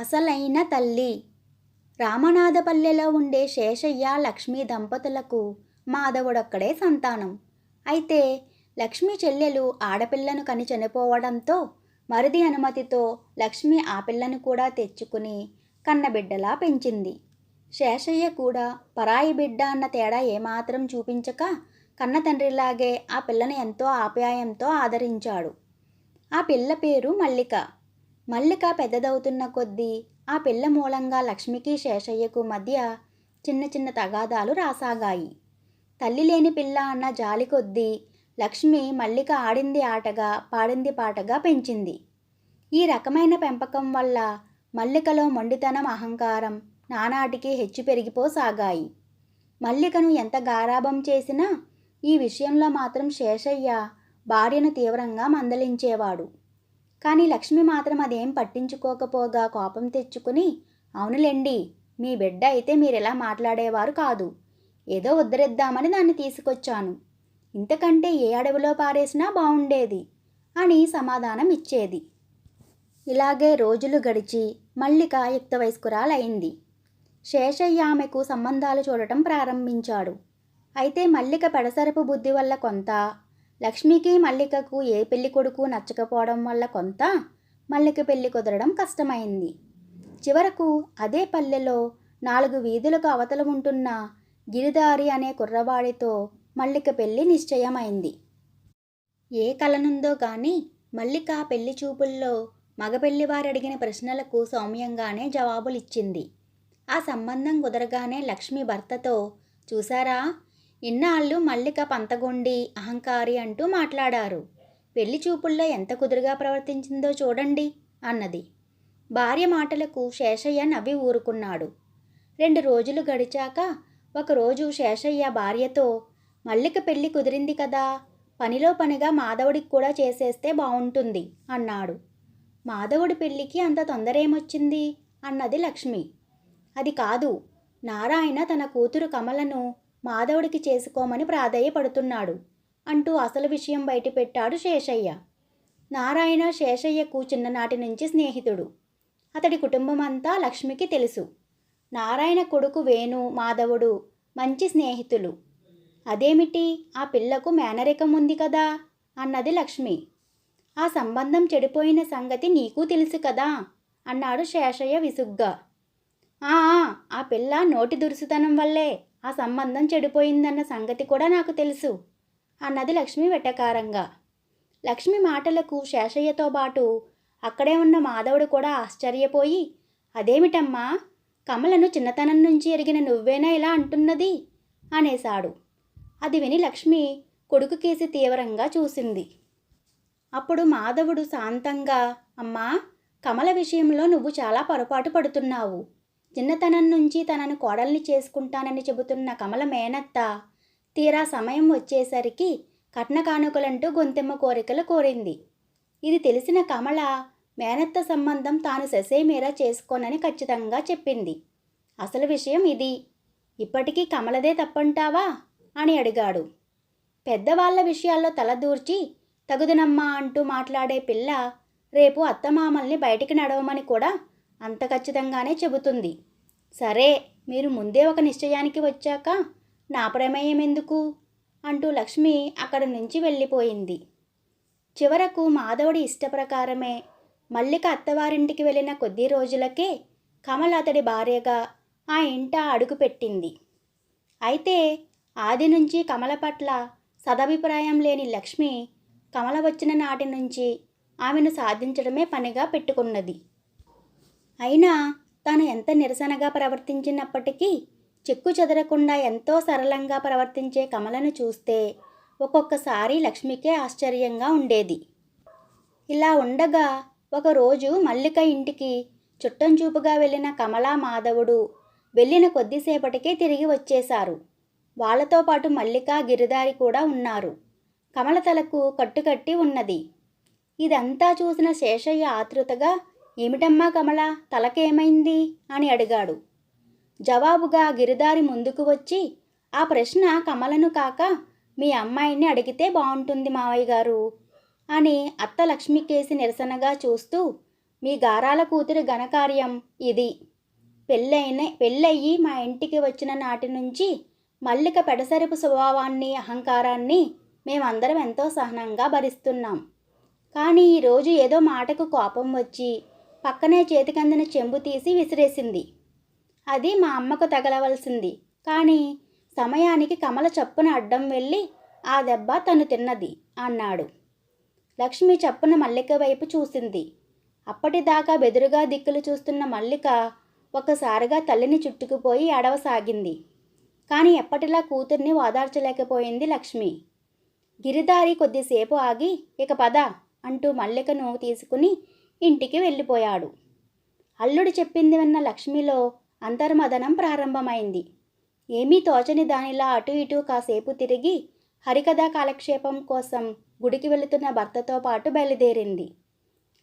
అసలైన తల్లి. రామనాథపల్లెలో ఉండే శేషయ్య లక్ష్మి దంపతులకు మాధవుడొక్కడే సంతానం. అయితే లక్ష్మి చెల్లెలు ఆడపిల్లను కని చనిపోవడంతో మరిది అనుమతితో లక్ష్మి ఆ పిల్లను కూడా తెచ్చుకుని కన్నబిడ్డలా పెంచింది. శేషయ్య కూడా పరాయి బిడ్డ అన్న తేడా ఏమాత్రం చూపించక కన్న తండ్రిలాగే ఆ పిల్లను ఎంతో ఆప్యాయంతో ఆదరించాడు. ఆ పిల్ల పేరు మల్లిక. మల్లిక పెద్దదవుతున్న కొద్దీ ఆ పిల్ల మూలంగా లక్ష్మికి శేషయ్యకు మధ్య చిన్న చిన్న తగాదాలు రాసాగాయి. తల్లి లేని పిల్ల అన్న జాలి కొద్దీ లక్ష్మి మల్లిక ఆడింది ఆటగా పాడింది పాటగా పెంచింది. ఈ రకమైన పెంపకం వల్ల మల్లికలో మొండితనం అహంకారం నానాటికి హెచ్చు పెరిగిపోసాగాయి. మల్లికను ఎంత గారాభం చేసినా ఈ విషయంలో మాత్రం శేషయ్య భార్యను తీవ్రంగా మందలించేవాడు. కానీ లక్ష్మి మాత్రం అదేం పట్టించుకోకపోగా కోపం తెచ్చుకుని అవునులేండి మీ బిడ్డ అయితే మీరెలా మాట్లాడేవారు కాదు. ఏదో ఉద్ధరిద్దామని దాన్ని తీసుకొచ్చాను. ఇంతకంటే ఏ అడవిలో పారేసినా బాగుండేది అని సమాధానం ఇచ్చేది. ఇలాగే రోజులు గడిచి మల్లిక యుక్త వయస్కురాలైంది శేషయ్య ఆమెకు సంబంధాలు చూడటం ప్రారంభించాడు. అయితే మల్లిక పెడసరపు బుద్ధి వల్ల కొంత లక్ష్మికి మల్లికకు ఏ పెళ్ళి కొడుకు నచ్చకపోవడం వల్ల కొంత? మల్లిక పెళ్ళి కుదరడం కష్టమైంది. చివరకు అదే పల్లెలో నాలుగు వీధులకు అవతల ఉంటున్న గిరిదారి అనే కుర్రవాడితో మల్లిక పెళ్ళి నిశ్చయమైంది. ఏ కలనుందో కానీ మల్లిక పెళ్ళి చూపుల్లో మగ పెళ్ళివారు అడిగిన ప్రశ్నలకు సౌమ్యంగానే జవాబులిచ్చింది. ఆ సంబంధం కుదరగానే లక్ష్మి భర్తతో చూసారా ఇన్నాళ్ళు మల్లిక పంతగొండి అహంకారి అంటూ మాట్లాడారు. పెళ్ళి చూపుల్లో ఎంత కుదురుగా ప్రవర్తించిందో చూడండి అన్నది. భార్య మాటలకు శేషయ్య నవ్వి ఊరుకున్నాడు. రెండు రోజులు గడిచాక ఒకరోజు శేషయ్య భార్యతో మల్లిక పెళ్ళి కుదిరింది కదా పనిలో పనిగా మాధవుడికి కూడా చేసేస్తే బాగుంటుంది అన్నాడు. మాధవుడి పెళ్ళికి అంత తొందర ఏమొచ్చింది అన్నది లక్ష్మి. అది కాదు నారాయణ తన కూతురు కమలను మాధవుడికి చేసుకోమని ప్రాధేయపడుతున్నాడు అంటూ అసలు విషయం బయటపెట్టాడు శేషయ్య. నారాయణ శేషయ్యకు చిన్ననాటి నుంచి స్నేహితుడు. అతడి కుటుంబం అంతా లక్ష్మికి తెలుసు. నారాయణ కొడుకు వేణు మాధవుడు మంచి స్నేహితులు. అదేమిటి? ఆ పిల్లకు మేనరికం ఉంది కదా? అన్నది లక్ష్మి. ఆ సంబంధం చెడిపోయిన సంగతి నీకు తెలుసు కదా? అన్నాడు శేషయ్య విసుగ్గా. ఆ ఆ, ఆ పిల్ల నోటి దురుసుతనం వల్లే ఆ సంబంధం చెడిపోయిందన్న సంగతి కూడా నాకు తెలుసు అన్నది లక్ష్మి వెటకారంగా. లక్ష్మి మాటలకు శేషయ్యతో పాటు అక్కడే ఉన్న మాధవుడు కూడా ఆశ్చర్యపోయి అదేమిటమ్మా? కమలను చిన్నతనం నుంచి ఎరిగిన నువ్వేనా ఇలా అంటున్నది? అనేశాడు. అది విని లక్ష్మి కొడుకు కేసి తీవ్రంగా చూసింది. అప్పుడు మాధవుడు శాంతంగా అమ్మా కమల విషయంలో నువ్వు చాలా పొరపాటు పడుతున్నావు. చిన్నతనం నుంచి తనను కోడల్ని చేసుకుంటానని చెబుతున్న కమల మేనత్త తీరా సమయం వచ్చేసరికి కట్న కానుకలంటూ గొంతెమ్మ కోరికలు కోరింది. ఇది తెలిసిన కమల మేనత్త సంబంధం తాను ససేమీరా చేసుకోనని ఖచ్చితంగా చెప్పింది. అసలు విషయం ఇది. ఇప్పటికీ కమలదే తప్పంటావా? అని అడిగాడు. పెద్దవాళ్ళ విషయాల్లో తలదూర్చి తగుదనమ్మా అంటూ మాట్లాడే పిల్ల రేపు అత్తమామల్ని బయటికి నడవమని కూడా అంత ఖచ్చితంగానే చెబుతుంది. సరే మీరు ముందే ఒక నిశ్చయానికి వచ్చాక నా ప్రమేయం ఎందుకు? అంటూ లక్ష్మి అక్కడి నుంచి వెళ్ళిపోయింది. చివరకు మాధవుడి ఇష్టప్రకారమే మల్లిక అత్తవారింటికి వెళ్ళిన కొద్ది రోజులకే కమల అతడి భార్యగా ఆ ఇంట అడుగుపెట్టింది అయితే ఆది నుంచి కమల పట్ల సదభిప్రాయం లేని లక్ష్మి కమల వచ్చిన నాటి నుంచి ఆమెను సాధించడమే పనిగా పెట్టుకున్నది. అయినా తాను ఎంత నిరసనగా ప్రవర్తించినప్పటికీ చెక్కు చెదరకుండా ఎంతో సరళంగా ప్రవర్తించే కమలను చూస్తే ఒక్కొక్కసారి లక్ష్మికే ఆశ్చర్యంగా ఉండేది. ఇలా ఉండగా ఒకరోజు మల్లిక ఇంటికి చుట్టం చూపుగా వెళ్ళిన కమలా మాధవుడు వెళ్ళిన కొద్దిసేపటికే తిరిగి వచ్చేశారు. వాళ్ళతో పాటు మల్లిక గిరిదారి కూడా ఉన్నారు. కమల తలకు కట్టుకట్టి ఉన్నది. ఇదంతా చూసిన శేషయ్య ఆతృతగా ఏమిటమ్మా కమల? తలకేమైంది? అని అడిగాడు. జవాబుగా గిరిదారి ముందుకు వచ్చి ఆ ప్రశ్న కమలను కాక మీ అమ్మాయిని అడిగితే బాగుంటుంది మావయ్య గారు అని అత్త లక్ష్మికేసి నిరసనగా చూస్తూ మీ గారాల కూతురి ఘనకార్యం ఇది. పెళ్ళైన పెళ్ళయ్యి మా ఇంటికి వచ్చిన నాటి నుంచి మల్లిక పెడసరిపు స్వభావాన్ని అహంకారాన్ని మేమందరం ఎంతో సహనంగా భరిస్తున్నాం. కానీ ఈరోజు ఏదో మాటకు కోపం వచ్చి పక్కనే చేతికందిన చెంబు తీసి విసిరేసింది. అది మా అమ్మకు తగలవలసింది. కానీ సమయానికి కమల చప్పున అడ్డం వెళ్ళి ఆ దెబ్బ తను తిన్నది అన్నాడు. లక్ష్మి చప్పున మల్లిక వైపు చూసింది. అప్పటిదాకా బెదురుగా దిక్కులు చూస్తున్న మల్లిక ఒకసారిగా తల్లిని చుట్టుకుపోయి ఏడవసాగింది కానీ ఎప్పటిలా కూతుర్ని ఓదార్చలేకపోయింది లక్ష్మి. గిరిదారి కొద్దిసేపు ఆగి ఇక పద అంటూ మల్లికను తీసుకుని ఇంటికి వెళ్ళిపోయాడు. అల్లుడు చెప్పింది విన్న లక్ష్మిలో అంతర్మదనం ప్రారంభమైంది. ఏమీ తోచని దానిలా అటు ఇటు కాసేపు తిరిగి హరికథా కాలక్షేపం కోసం గుడికి వెళుతున్న భర్తతో పాటు బయలుదేరింది.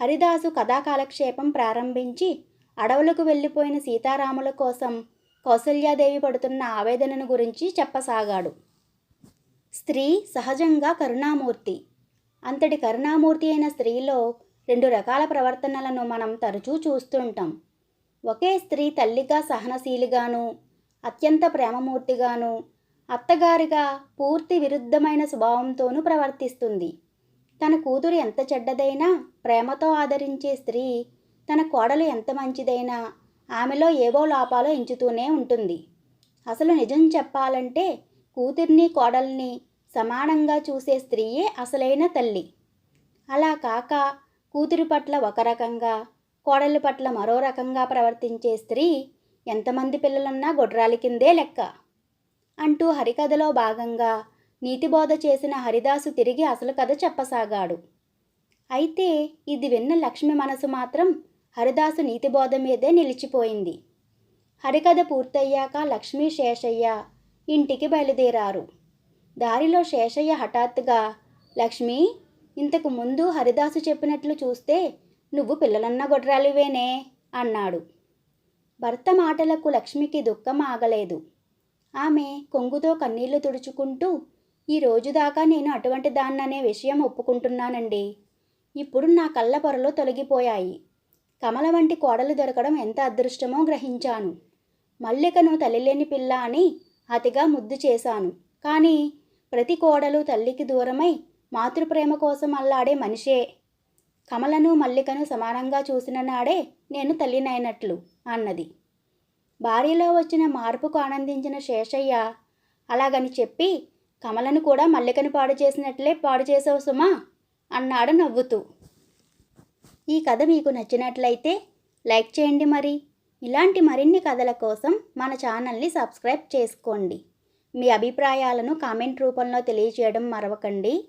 హరిదాసు కథా కాలక్షేపం ప్రారంభించి అడవులకు వెళ్ళిపోయిన సీతారాముల కోసం కౌసల్యాదేవి పడుతున్న ఆవేదనను గురించి చెప్పసాగాడు. స్త్రీ సహజంగా కరుణామూర్తి. అంతటి కరుణామూర్తి అయిన స్త్రీలో రెండు రకాల ప్రవర్తనలను మనం తరచూ చూస్తుంటాం. ఒకే స్త్రీ తల్లిగా సహనశీలిగాను అత్యంత ప్రేమమూర్తిగాను అత్తగారిగా పూర్తి విరుద్ధమైన స్వభావంతోనూ ప్రవర్తిస్తుంది. తన కూతురు ఎంత చెడ్డదైనా ప్రేమతో ఆదరించే స్త్రీ తన కోడలు ఎంత మంచిదైనా ఆమెలో ఏవో లోపాలు ఎంచుతూనే ఉంటుంది. అసలు నిజం చెప్పాలంటే కూతుర్ని కోడల్ని సమానంగా చూసే స్త్రీయే అసలైన తల్లి. అలా కాక కూతురు పట్ల ఒక రకంగా కోడలి పట్ల మరో రకంగా ప్రవర్తించే స్త్రీ ఎంతమంది పిల్లలున్నా గొడ్రాలి కిందే లెక్క. అంటూ హరికథలో భాగంగా నీతిబోధ చేసిన హరిదాసు తిరిగి అసలు కథ చెప్పసాగాడు. అయితే ఇది విన్న లక్ష్మి మనసు మాత్రం హరిదాసు నీతిబోధ మీదే నిలిచిపోయింది. హరికథ పూర్తయ్యాక లక్ష్మీ శేషయ్య ఇంటికి బయలుదేరారు. దారిలో శేషయ్య హఠాత్తుగా లక్ష్మి ఇంతకు ముందు హరిదాసు చెప్పినట్లు చూస్తే నువ్వు పిల్లలన్న గొడ్రాలివేనే అన్నాడు. భర్త మాటలకు లక్ష్మికి దుఃఖం ఆగలేదు. ఆమె కొంగుతో కన్నీళ్ళు తుడుచుకుంటూ ఈ రోజు దాకా నేను అటువంటి దాన్ననే విషయం ఒప్పుకుంటున్నానండి. ఇప్పుడు నా కళ్ళ పొరలు తొలగిపోయాయి. కమల వంటి కోడలు దొరకడం ఎంత అదృష్టమో గ్రహించాను. మల్లికను తల్లిలేని పిల్ల అని అతిగా ముద్దు చేశాను. కానీ ప్రతి కోడలు తల్లికి దూరమై మాతృప్రేమ కోసం అల్లాడే మనిషే. కమలను మల్లికను సమానంగా చూసిన నాడే నేను తల్లినైనట్లు అన్నది. భార్యలో వచ్చిన మార్పుకు ఆనందించిన శేషయ్య అలాగని చెప్పి కమలను కూడా మల్లికను పాడు చేసినట్లే పాడు చేసావు సుమా అన్నాడు నవ్వుతూ. ఈ కథ మీకు నచ్చినట్లయితే లైక్ చేయండి మరి. ఇలాంటి మరిన్ని కథల కోసం మన ఛానల్ని సబ్స్క్రైబ్ చేసుకోండి. మీ అభిప్రాయాలను కామెంట్ రూపంలో తెలియజేయడం మరవకండి.